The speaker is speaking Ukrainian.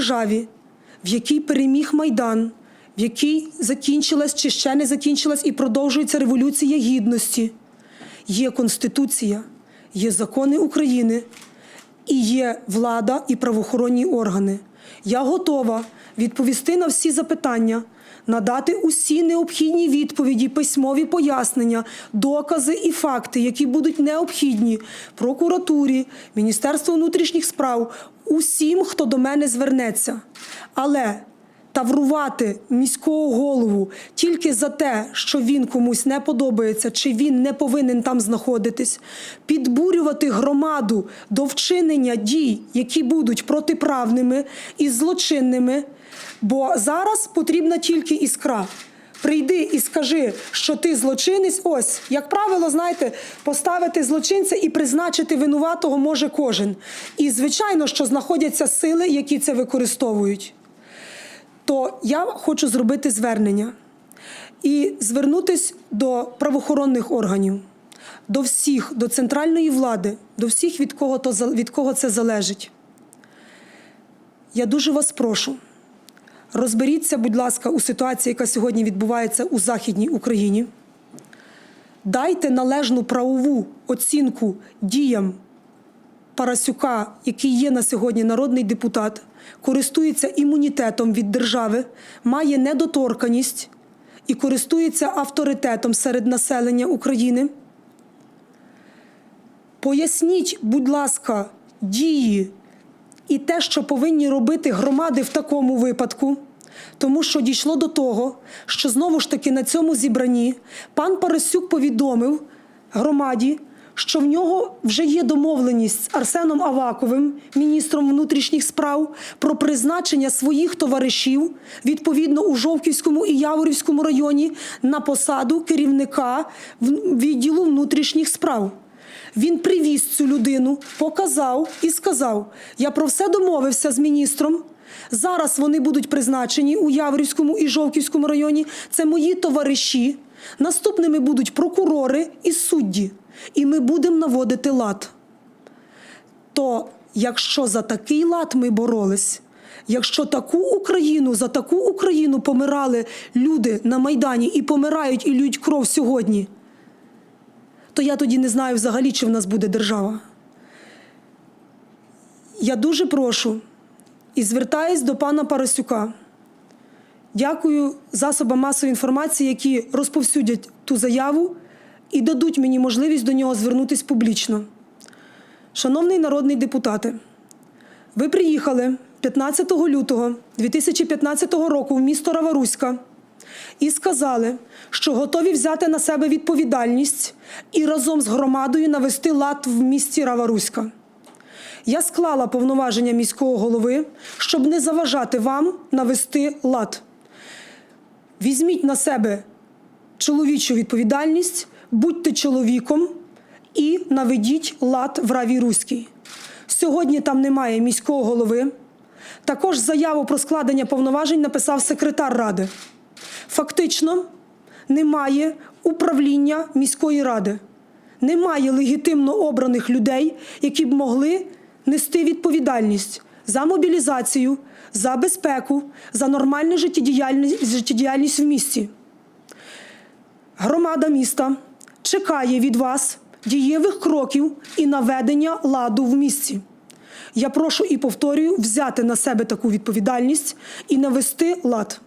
державі, в якій переміг Майдан, в якій закінчилась чи ще не закінчилась і продовжується революція гідності, є Конституція, є закони України і є влада і правоохоронні органи. Я готова відповісти на всі запитання, надати усі необхідні відповіді, письмові пояснення, докази і факти, які будуть необхідні прокуратурі, Міністерству внутрішніх справ, усім, хто до мене звернеться. Але таврувати міського голову тільки за те, що він комусь не подобається, чи він не повинен там знаходитись, підбурювати громаду до вчинення дій, які будуть протиправними і злочинними. Бо зараз потрібна тільки іскра. Прийди і скажи, що ти злочинець. Ось, як правило, знаєте, поставити злочинця і призначити винуватого може кожен. І звичайно, що знаходяться сили, які це використовують то я хочу зробити звернення і звернутись до правоохоронних органів, до всіх, до центральної влади, до всіх, від кого, то, від кого це залежить. Я дуже вас прошу. Розберіться, будь ласка, у ситуації, яка сьогодні відбувається у Західній Україні. Дайте належну правову оцінку діям Парасюка, який є на сьогодні народний депутат, користується імунітетом від держави, має недоторканість і користується авторитетом серед населення України. Поясніть, будь ласка, дії і те, що повинні робити громади в такому випадку. Тому що дійшло до того, що знову ж таки на цьому зібранні пан Парасюк повідомив громаді, що в нього вже є домовленість з Арсеном Аваковим, міністром внутрішніх справ, про призначення своїх товаришів відповідно у Жовківському і Яворівському районі на посаду керівника відділу внутрішніх справ. Він привіз цю людину, показав і сказав: я про все домовився з міністром. Зараз вони будуть призначені у Яворівському і Жовківському районі. Це мої товариші. Наступними будуть прокурори і судді. І ми будемо наводити лад. То якщо за такий лад ми боролись, якщо таку Україну, за таку Україну помирали люди на Майдані і помирають і лють кров сьогодні, то я тоді не знаю взагалі, чи в нас буде держава. Я дуже прошу і звертаюсь до пана Парасюка. Дякую засобам масової інформації, які розповсюдять ту заяву і дадуть мені можливість до нього звернутися публічно. Шановний народний депутате, ви приїхали 15 лютого 2015 року в місто Раваруська і сказали, що готові взяти на себе відповідальність і разом з громадою навести лад в місті Раваруська. Я склала повноваження міського голови, щоб не заважати вам навести лад. Візьміть на себе чоловічу відповідальність, будьте чоловіком і наведіть лад в Раві Руській. Сьогодні там немає міського голови. Також заяву про складення повноважень написав секретар ради. Фактично, немає управління міської ради, немає легітимно обраних людей, які б могли нести відповідальність за мобілізацію, за безпеку, за нормальну життєдіяльність, життєдіяльність в місті. Громада міста чекає від вас дієвих кроків і наведення ладу в місті. Я прошу і повторюю взяти на себе таку відповідальність і навести лад.